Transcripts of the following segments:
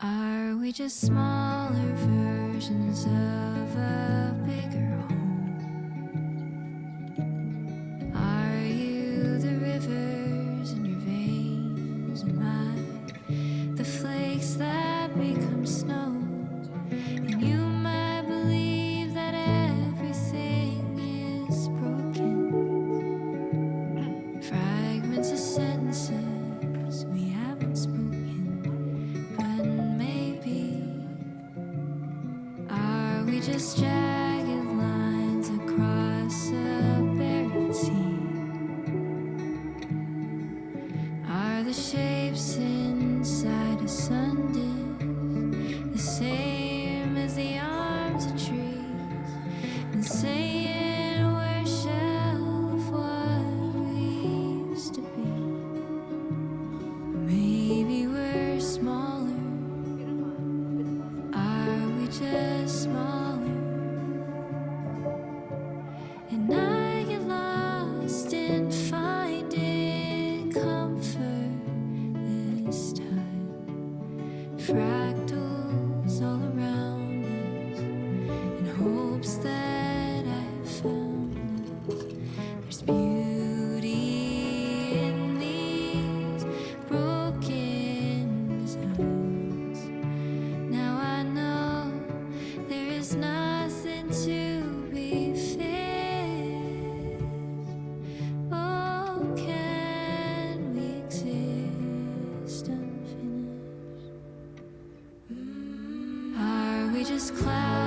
Are we just smaller versions of a bigger home? just jagged lines across clouds.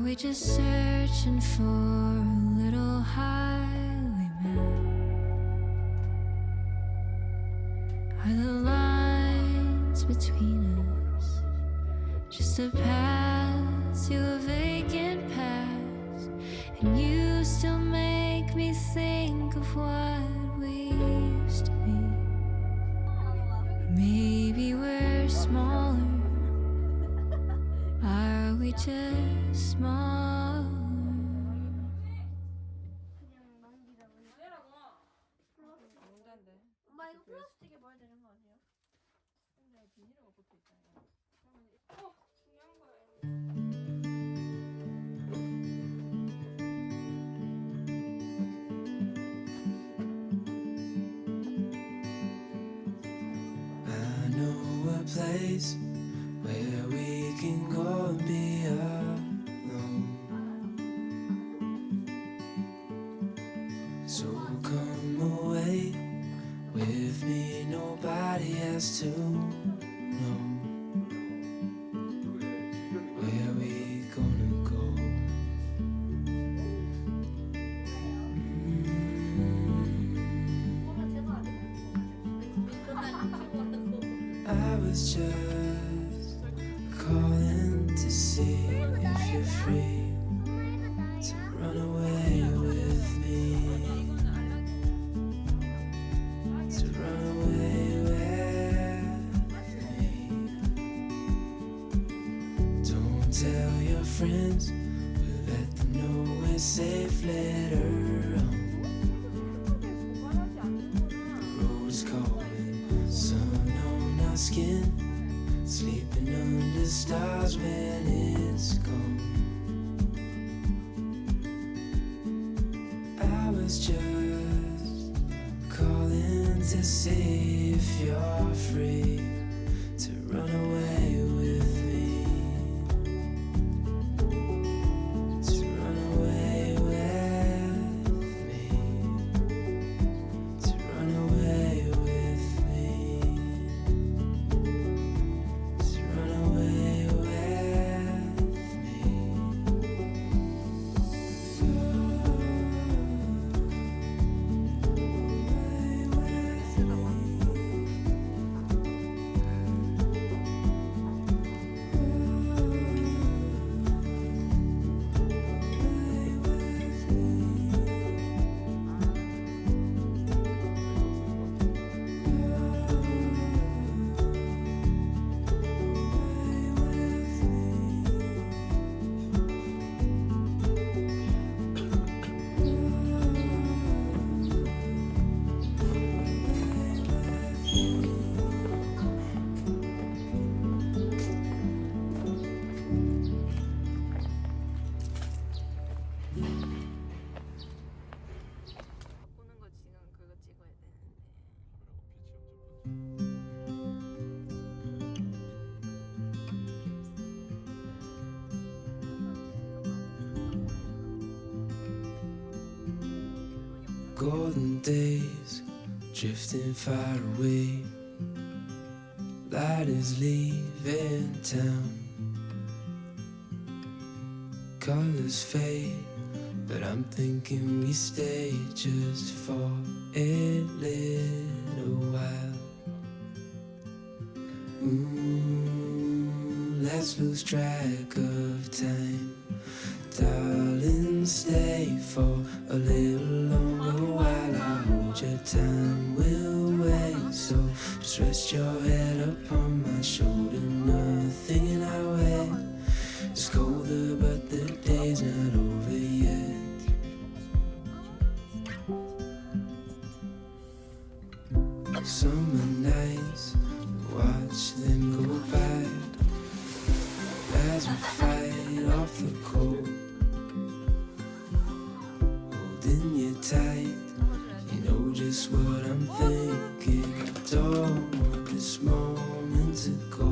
Are we just searching for a little highwayman? Are the lines between us just a path to a vacant past? And you still make me think of what. I know a place can go and be alone. So come away with me, nobody has to know where we gonna go. Mm. I was just. free to run away with me. To run away with me. Don't tell your friends, we'll let them know we're safe later on. Calling, sun on our skin, sleeping under stars when it's gone. Was just calling to see if you're free golden days drifting far away. Light is leaving town. Colors fade, but I'm thinking we stay just for a little while. Ooh, let's lose track of time. Rest your head upon my shoulder. Nothing in our way It's colder, but the day's not over yet. Summer nights, watch them go by as we fight off the cold. To go.